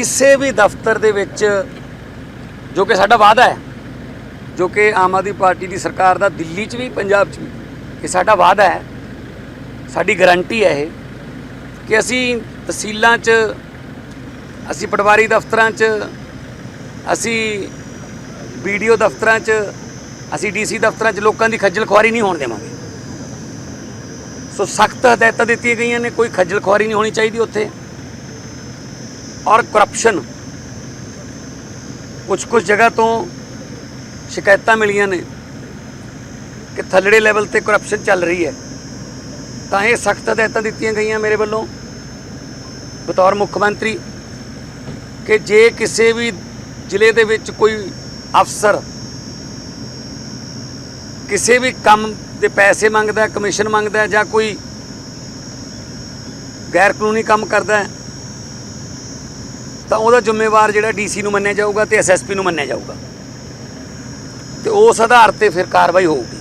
ਕਿਸੇ ਵੀ ਦਫ਼ਤਰ ਦੇ ਵਿੱਚ ਜੋ ਕਿ ਸਾਡਾ ਵਾਅਦਾ ਹੈ, ਜੋ ਕਿ ਆਮ ਆਦਮੀ ਪਾਰਟੀ ਦੀ ਸਰਕਾਰ ਦਾ ਦਿੱਲੀ 'ਚ ਵੀ, ਪੰਜਾਬ 'ਚ ਵੀ, ਇਹ ਸਾਡਾ ਵਾਅਦਾ ਹੈ, ਸਾਡੀ ਗਾਰੰਟੀ ਹੈ ਇਹ ਕਿ ਅਸੀਂ ਤਹਿਸੀਲਾਂ 'ਚ, ਅਸੀਂ ਪਟਵਾਰੀ ਦਫ਼ਤਰਾਂ 'ਚ, ਅਸੀਂ ਵੀਡੀਓ ਦਫ਼ਤਰਾਂ 'ਚ, ਅਸੀਂ ਡੀਸੀ ਦਫ਼ਤਰਾਂ 'ਚ ਲੋਕਾਂ ਦੀ ਖੱਜਲ ਖੁਆਰੀ ਨਹੀਂ ਹੋਣ ਦੇਵਾਂਗੇ। ਸੋ ਸਖਤ ਹਦਾਇਤਾਂ ਦਿੱਤੀਆਂ ਗਈਆਂ ਨੇ, ਕੋਈ ਖੱਜਲ ਖੁਆਰੀ ਨਹੀਂ ਹੋਣੀ ਚਾਹੀਦੀ ਉੱਥੇ। ਔਰ ਕਰਪਸ਼ਨ ਕੁਝ ਕੁਝ ਜਗ੍ਹਾ ਤੋਂ ਸ਼ਿਕਾਇਤਾਂ ਮਿਲੀਆਂ ਨੇ ਕਿ ਥੱਲੜੇ ਲੈਵਲ ਤੇ ਕਰਪਸ਼ਨ ਚੱਲ ਰਹੀ ਹੈ ਤਾਂ ਇਹ ਸਖਤ ਹਦਾਇਤਾਂ ਦਿੱਤੀਆਂ ਗਈਆਂ ਮੇਰੇ ਵੱਲੋਂ ਬਤੌਰ ਮੁੱਖ ਮੰਤਰੀ ਕਿ ਜੇ ਕਿਸੇ ਵੀ ਜ਼ਿਲ੍ਹੇ ਦੇ ਵਿੱਚ ਕੋਈ ਅਫਸਰ ਕਿਸੇ ਵੀ ਕੰਮ ਦੇ ਪੈਸੇ ਮੰਗਦਾ ਕਮਿਸ਼ਨ ਮੰਗਦਾ ਜਾਂ ਕੋਈ ਗੈਰ ਕਾਨੂੰਨੀ ਕੰਮ ਕਰਦਾ ਤਾਂ ਉਹਦਾ ਜ਼ਿੰਮੇਵਾਰ ਜਿਹੜਾ ਡੀਸੀ ਨੂੰ ਮੰਨਿਆ ਜਾਊਗਾ ਤੇ ਐਸਐਸਪੀ ਨੂੰ ਮੰਨਿਆ ਜਾਊਗਾ। ਤੇ ਉਸ ਆਧਾਰ ਤੇ ਫਿਰ ਕਾਰਵਾਈ ਹੋਊਗੀ।